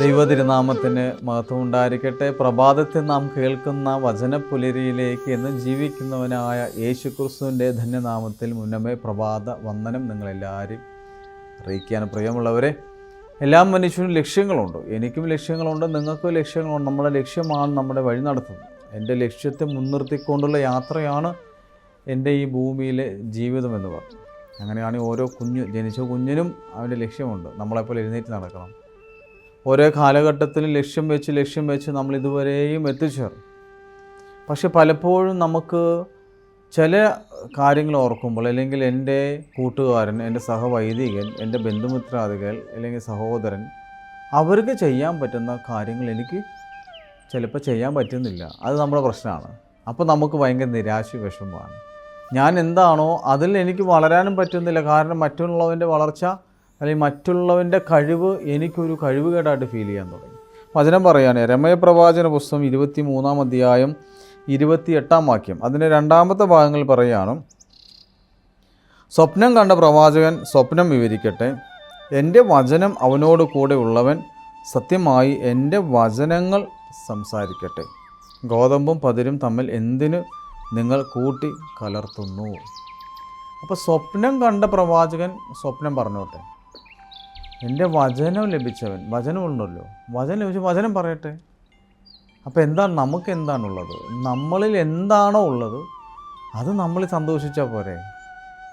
ദൈവതിരുനാമത്തിന് മഹത്വം ഉണ്ടായിരിക്കട്ടെ പ്രഭാതത്തിൽ നാം കേൾക്കുന്ന വചനപ്പുലരിയിലേക്ക് എന്ന് ജീവിക്കുന്നവനായ യേശു ക്രിസ്തുവിന്റെ ധന്യനാമത്തിൽ മുന്നമേ പ്രഭാത വന്ദനം നിങ്ങളെല്ലാവരും അറിയിക്കാൻ പ്രിയമുള്ളവരെ എല്ലാ മനുഷ്യനും ലക്ഷ്യങ്ങളുണ്ട്. എനിക്കും ലക്ഷ്യങ്ങളുണ്ട് നിങ്ങൾക്കും ലക്ഷ്യങ്ങളുണ്ട്. നമ്മുടെ ലക്ഷ്യമാണ് നമ്മുടെ വഴി നടത്തുന്നത്. എന്റെ ലക്ഷ്യത്തെ മുൻനിർത്തിക്കൊണ്ടുള്ള യാത്രയാണ് എന്റെ ഈ ഭൂമിയിലെ ജീവിതം എന്ന് പറഞ്ഞു അങ്ങനെയാണ് ഓരോ കുഞ്ഞു ജനിച്ച കുഞ്ഞിനും അവന്റെ ലക്ഷ്യമുണ്ട്. നമ്മളെപ്പോലെ എഴുന്നേറ്റ് നടക്കണം. ഓരോ കാലഘട്ടത്തിലും ലക്ഷ്യം വെച്ച് ലക്ഷ്യം വെച്ച് നമ്മൾ ഇതുവരെയും എത്തിച്ചേർന്നു. പക്ഷെ പലപ്പോഴും നമുക്ക് ചില കാര്യങ്ങൾ ഓർക്കുമ്പോൾ അല്ലെങ്കിൽ എന്റെ കൂട്ടുകാരൻ എന്റെ സഹവൈദികൻ എന്റെ ബന്ധുമിത്രാദികൾ അല്ലെങ്കിൽ സഹോദരൻ അവർക്ക് ചെയ്യാൻ പറ്റുന്ന കാര്യങ്ങൾ എനിക്ക് ചിലപ്പോൾ ചെയ്യാൻ പറ്റുന്നില്ല. അത് നമ്മുടെ പ്രശ്നമാണ്. അപ്പോൾ നമുക്ക് ഭയങ്കര നിരാശ വിഷമമാണ്. ഞാൻ എന്താണോ അതിൽ എനിക്ക് വളരാനും പറ്റുന്നില്ല. കാരണം മറ്റുള്ളവന്റെ വളർച്ച അല്ലെങ്കിൽ മറ്റുള്ളവന്റെ കഴിവ് എനിക്കൊരു കഴിവുകേടായിട്ട് ഫീൽ ചെയ്യാൻ തുടങ്ങി. വചനം പറയാണ് രമയപ്രവാചന പുസ്തകം ഇരുപത്തി മൂന്നാം അധ്യായം ഇരുപത്തി എട്ടാം വാക്യം. അതിന്റെ രണ്ടാമത്തെ ഭാഗങ്ങൾ പറയുകയാണ് സ്വപ്നം കണ്ട പ്രവാചകൻ സ്വപ്നം വിവരിക്കട്ടെ എന്റെ വചനം അവനോട് കൂടെ ഉള്ളവൻ സത്യമായി എന്റെ വചനങ്ങൾ സംസാരിക്കട്ടെ. ഗോതമ്പും പതിരും തമ്മിൽ എന്തിന് നിങ്ങൾ കൂട്ടി കലർത്തുന്നു അപ്പോൾ സ്വപ്നം കണ്ട പ്രവാചകൻ സ്വപ്നം പറഞ്ഞോട്ടെ. എന്റെ വചനം ലഭിച്ചവൻ വചനമുണ്ടല്ലോ. വചനം ലഭിച്ച വചനം പറയട്ടെ. അപ്പോൾ എന്താണ് നമുക്ക് എന്താണുള്ളത്? നമ്മളിൽ എന്താണോ ഉള്ളത് അത് നമ്മൾ സന്തോഷിച്ചാൽ പോരെ.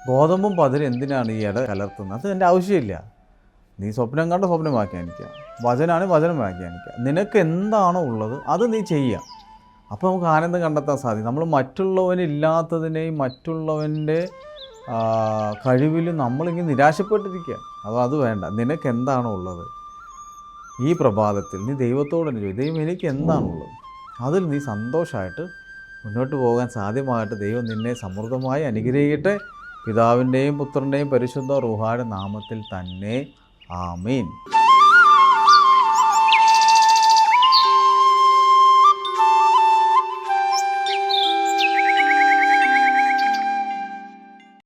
ഗോതമ്പും പതിരും എന്തിനാണ് ഈ ഇട കലർത്തുന്നത്? അത് എന്റെ ആവശ്യമില്ല. നീ സ്വപ്നം കണ്ട സ്വപ്നം വ്യാഖ്യാനിക്കുക. വചനാണ് വചനം വ്യാഖ്യാനിക്കുക. നിനക്ക് എന്താണോ ഉള്ളത് അത് നീ ചെയ്യുക. അപ്പോൾ നമുക്ക് ആനന്ദം കണ്ടെത്താൻ സാധിക്കും. നമ്മൾ മറ്റുള്ളവനില്ലാത്തതിനെയും മറ്റുള്ളവന്റെ ആ, കഴിവിലും നമ്മളിങ്ങനെ നിരാശപ്പെട്ടിരിക്കുക അപ്പോൾ അത് വേണ്ട. നിനക്ക് എന്താണോ ഉള്ളത്? ഈ പ്രഭാതത്തിൽ നീ ദൈവത്തോട് തന്നെ ചോദിച്ചു ദൈവം എനിക്ക് എന്താണുള്ളത് അതിൽ നീ സന്തോഷമായിട്ട് മുന്നോട്ട് പോകാൻ സാധ്യമായിട്ട് ദൈവം നിന്നെ സമൃദ്ധമായി അനുഗ്രഹിക്കട്ടെ. പിതാവിന്റെയും പുത്രന്റെയും പരിശുദ്ധ റുഹായുടെ നാമത്തിൽ തന്നെ. ആമീൻ.